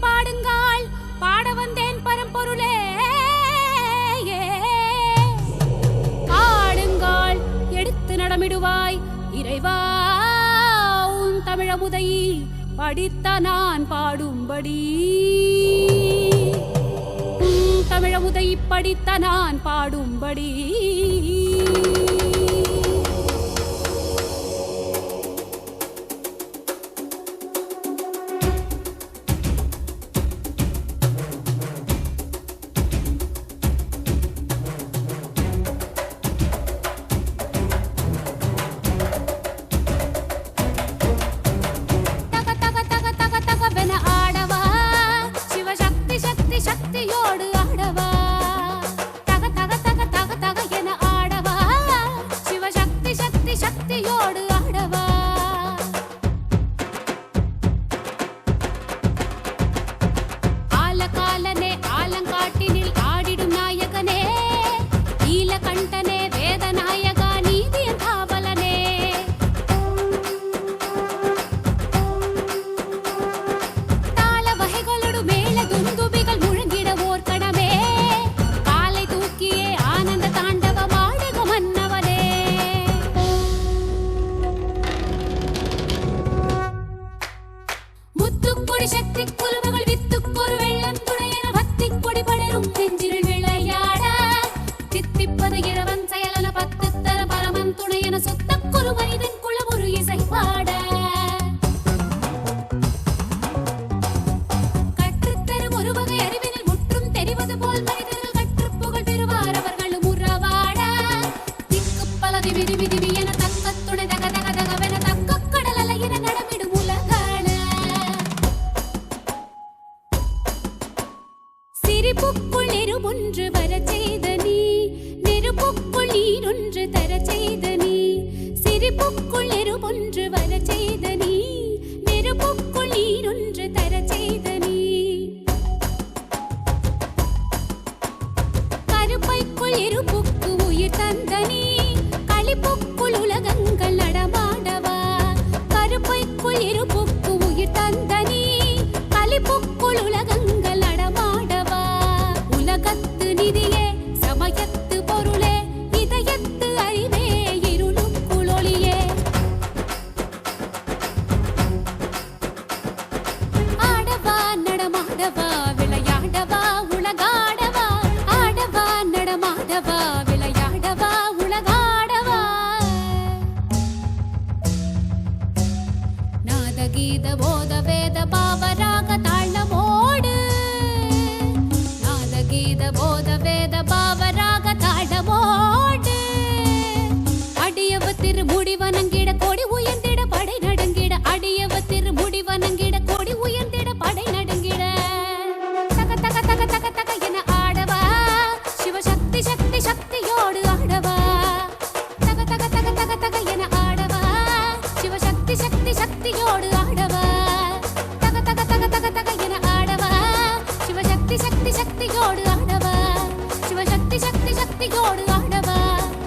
பாடுங்கள் பாட வந்தேன் பரம்பொருளே. ஆடுங்கள் எடுத்து நடமிடுவாய் இறைவா. உன் தமிழமுதை படித்த நான் பாடும்படி. தமிழமுதை படித்த நான் பாடும்படி. பக்தியோடு கொடி சக்தி குலமகள் வித்து ஒரு வெள்ளம் துணையன பக்தி கொடி படரும் செஞ்சிருள் விளையா. நெருப்புக்குள் நெருபொன்று வர செய்த நீ நெருப்புக்குள் ஒன்று தர செய்த நீ சிரிப்புக்குள் நடமாடவா விளையாடவா உலகாடவா ஆடவா நடமாடவா விளையாடவா உலகாடவா. நாதகீத போத வேத பாவராக தாழமோடு நாதகீத போத வேத